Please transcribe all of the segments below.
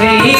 Hey.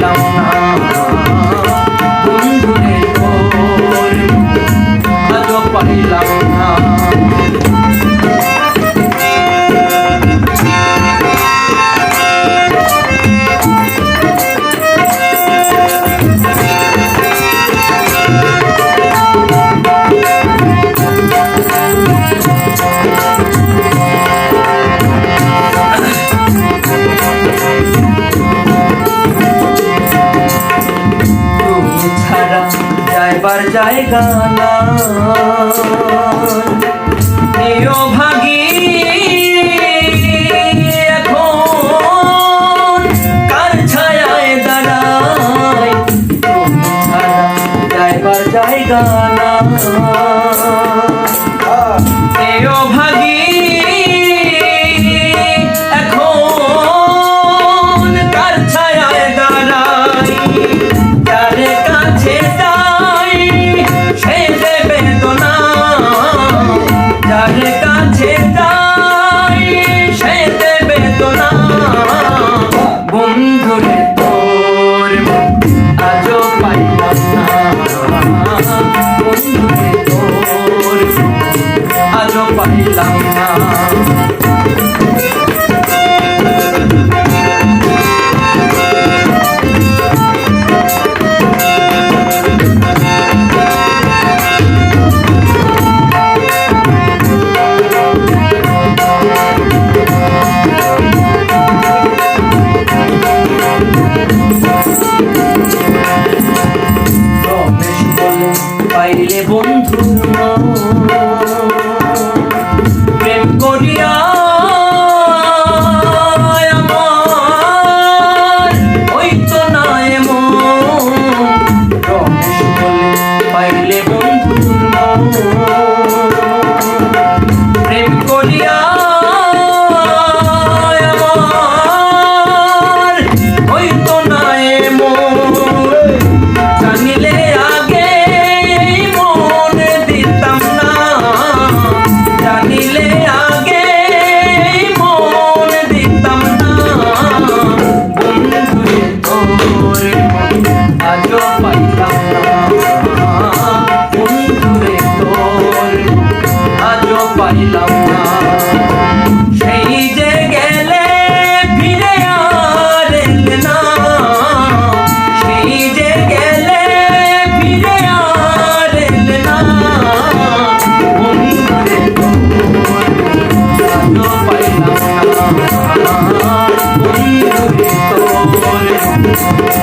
让我们 জায়গা না প্রিয় ভাগী জায়গা না yeah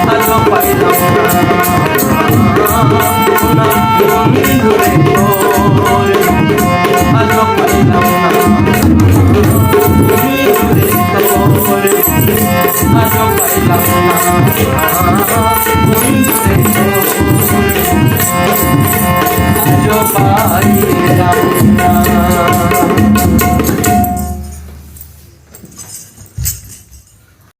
అల్ప పరిణామ